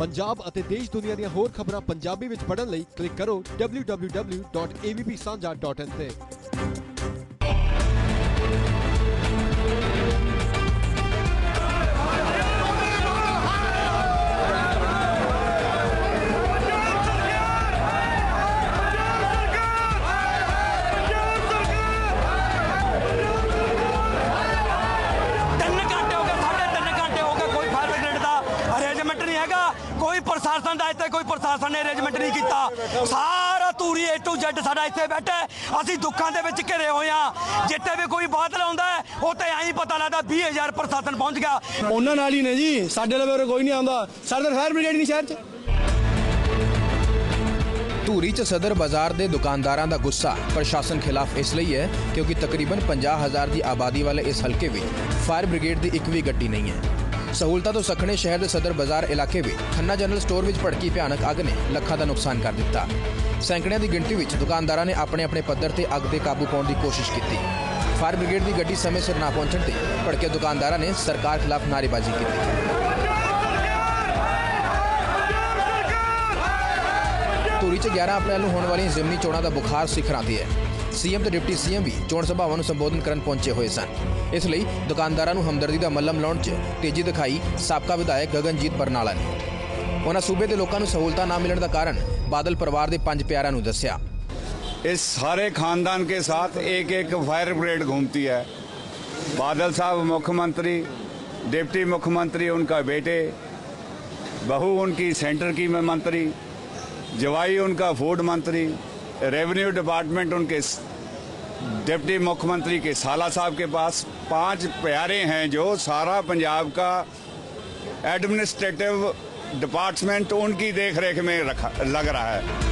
ਪੰਜਾਬ ਅਤੇ ਦੇਸ਼ ਦੁਨੀਆ ਦੀਆਂ ਹੋਰ ਖਬਰਾਂ ਪੰਜਾਬੀ ਵਿੱਚ ਪੜ੍ਹਨ ਲਈ ਕਲਿੱਕ ਕਰੋ www.avpsanja.in ਤੇ। ਕੋਈ ਪ੍ਰਸ਼ਾਸਨ ਦਾ ਇੱਥੇ ਕੋਈ ਪ੍ਰਸ਼ਾਸਨ ਨੇ ਅਰੇਂਜਮੈਂਟ ਨਹੀਂ ਕੀਤਾ। ਸਾਰਾ ਧੂਰੀ ਏ ਟੂ ਜ਼ੈਡ ਸਾਡਾ ਇੱਥੇ ਬੈਠਾ ਹੈ। ਅਸੀਂ ਦੁੱਖਾਂ ਦੇ ਵਿੱਚ ਘਿਰੇ ਹੋਏ ਆ ਜਿੱਥੇ ਵੀ ਕੋਈ ਬਾਦਲ ਆਉਂਦਾ ਹੈ, ਉੱਥੇ ਐਂ ਪਤਾ ਲੱਗਦਾ 20000 ਪ੍ਰਸ਼ਾਸਨ ਪਹੁੰਚ ਗਿਆ। ਉਹਨਾਂ ਨਾਲ ਹੀ ਨੇ ਜੀ। ਸਾਡੇ ਲਵੇ ਕੋਈ ਨਹੀਂ ਆਉਂਦਾ। ਸਾਡੇ ਤਾਂ ਫਾਇਰ ਬ੍ਰਿਗੇਡ ਨਹੀਂ ਸ਼ਹਿਰ 'ਚ। ਧੂਰੀ 'ਚ ਸਦਰ ਬਾਜ਼ਾਰ ਦੇ ਦੁਕਾਨਦਾਰਾਂ ਦਾ ਗੁੱਸਾ ਪ੍ਰਸ਼ਾਸਨ ਖਿਲਾਫ ਇਸ ਲਈ ਹੈ ਕਿਉਂਕਿ ਤਕਰੀਬਨ 50000 ਦੀ ਆਬਾਦੀ ਵਾਲੇ ਇਸ ਹਲਕੇ ਵਿੱਚ ਫਾਇਰ ਬ੍ਰਿਗੇਡ ਦੀ ਇੱਕ ਵੀ ਗੱਡੀ ਨਹੀਂ ਹੈ। ਸਹੂਲਤਾਂ ਤੋਂ ਸਖਣੇ ਸ਼ਹਿਰ ਦੇ ਸਦਰ ਬਾਜ਼ਾਰ ਇਲਾਕੇ ਵਿੱਚ ਖੰਨਾ ਜਨਰਲ ਸਟੋਰ ਵਿੱਚ ਭੜਕੀ ਭਿਆਨਕ ਅੱਗ ਨੇ ਲੱਖਾਂ ਦਾ ਨੁਕਸਾਨ ਕਰ ਦਿੱਤਾ। ਸੈਂਕੜਿਆਂ ਦੀ ਗਿਣਤੀ ਵਿੱਚ ਦੁਕਾਨਦਾਰਾਂ ਨੇ ਆਪਣੇ ਆਪਣੇ ਪੱਧਰ ਤੇ ਅੱਗ 'ਤੇ ਕਾਬੂ ਪਾਉਣ ਦੀ ਕੋਸ਼ਿਸ਼ ਕੀਤੀ। ਫਾਇਰ ਬ੍ਰਿਗੇਡ ਦੀ ਗੱਡੀ ਸਮੇਂ ਸਿਰ ਨਾ ਪਹੁੰਚਣ ਤੇ ਭੜਕੇ ਦੁਕਾਨਦਾਰਾਂ ਨੇ ਸਰਕਾਰ ਖਿਲਾਫ ਨਾਅਰੇਬਾਜ਼ੀ ਕੀਤੀ। ਧੂਰੀ 'ਚ 11 ਅਪ੍ਰੈਲ ਨੂੰ ਹੋਣ ਵਾਲੀਆਂ ਜ਼ਿਮਨੀ ਚੋਣਾਂ ਦਾ ਬੁਖਾਰ ਸਿਖਰਾਂ ਤੇ ਹੈ ਸੀਐਮ ਤੇ ਡਿਪਟੀ ਸੀਐਮ ਵੀ ਚੋਣ ਸਭਾਵਾਂ ਨੂੰ ਸੰਬੋਧਨ ਕਰਨ ਪਹੁੰਚੇ ਹੋਏ ਸਨ ਇਸ ਲਈ ਦੁਕਾਨਦਾਰਾਂ ਨੂੰ ਹਮਦਰਦੀ ਦਾ ਮੱਲਮ ਲਾਉਣ 'ਚ ਤੇਜ਼ੀ ਦਿਖਾਈ ਸਾਬਕਾ ਵਿਧਾਇਕ ਗਗਨਜੀਤ ਬਰਨਾਲਾ ਨੇ ਉਹਨਾਂ ਸੂਬੇ ਦੇ ਲੋਕਾਂ ਨੂੰ ਸਹੂਲਤਾਂ ਨਾ ਮਿਲਣ ਦਾ ਕਾਰਨ ਬਾਦਲ ਪਰਿਵਾਰ ਦੇ ਪੰਜ ਪਿਆਰਿਆਂ ਨੂੰ ਦੱਸਿਆ इस सारे खानदान के साथ एक एक फायर ब्रिगेड घूमती है बादल साहब मुख्यमंत्री डिप्टी मुख्यमंत्री उनका बेटे बहू उनकी सेंटर की में मंत्री जवाई उनका फूड मंत्री रेवेन्यू डिपार्टमेंट उनके स- डिप्टी मुख्यमंत्री के साला साहब के पास पांच प्यारे हैं जो सारा पंजाब का एडमिनिस्ट्रेटिव डिपार्टमेंट उनकी देख रेख में रखा लग रहा है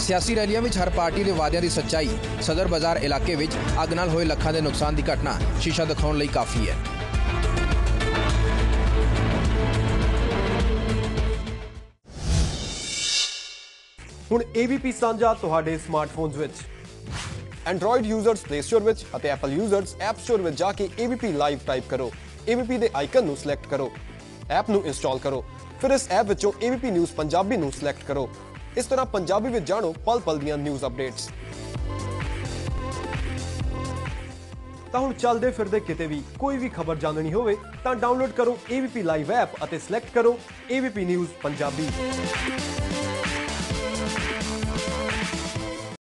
ਸਿਆਸੀ ਰੈਲੀਆਂ ਵਿੱਚ ਹਰ ਪਾਰਟੀ ਦੇ ਵਾਅਦਿਆਂ ਦੀ ਸੱਚਾਈ ਸਦਰ ਬਾਜ਼ਾਰ ਇਲਾਕੇ ਵਿੱਚ ਅੱਗ ਨਾਲ ਹੋਏ ਲੱਖਾਂ ਦੇ ਨੁਕਸਾਨ ਦੀ ਘਟਨਾ ਸ਼ੀਸ਼ਾ ਦਿਖਾਉਣ ਲਈ ਕਾਫੀ ਹੈ ਹੁਣ AVP ਸਾਂਝਾ ਤੁਹਾਡੇ ਸਮਾਰਟਫੋਨਸ ਵਿੱਚ। Android ਯੂਜ਼ਰਸ Play Store ਵਿੱਚ ਅਤੇ Apple ਯੂਜ਼ਰਸ App Store ਵਿੱਚ ਜਾ ਕੇ AVP ਲਾਈਵ ਟਾਈਪ ਕਰੋ। AVP ਦੇ ਆਈਕਨ ਨੂੰ ਸਿਲੈਕਟ ਕਰੋ। ਐਪ ਨੂੰ ਇੰਸਟਾਲ ਕਰੋ। ਫਿਰ ਇਸ ਐਪ ਵਿੱਚੋਂ AVP ਨਿਊਜ਼ ਪੰਜਾਬੀ ਨੂੰ ਸਿਲੈਕਟ ਕਰੋ। ਇਸ ਤਰ੍ਹਾਂ ਪੰਜਾਬੀ ਵਿੱਚ ਜਾਣੋ ਪਲ ਪਲ ਦੀਆਂ ਨਿਊਜ਼ ਅਪਡੇਟਸ ਤਾਂ ਹੁਣ ਚੱਲਦੇ ਫਿਰਦੇ ਕਿਤੇ ਵੀ ਕੋਈ ਵੀ ਖਬਰ ਜਾਣਨੀ ਹੋਵੇ ਤਾਂ ਡਾਊਨਲੋਡ ਕਰੋ AVP ਲਾਈਵ ਐਪ ਅਤੇ ਸਿਲੈਕਟ ਕਰੋ AVP ਨਿਊਜ਼ ਪੰਜਾਬੀ।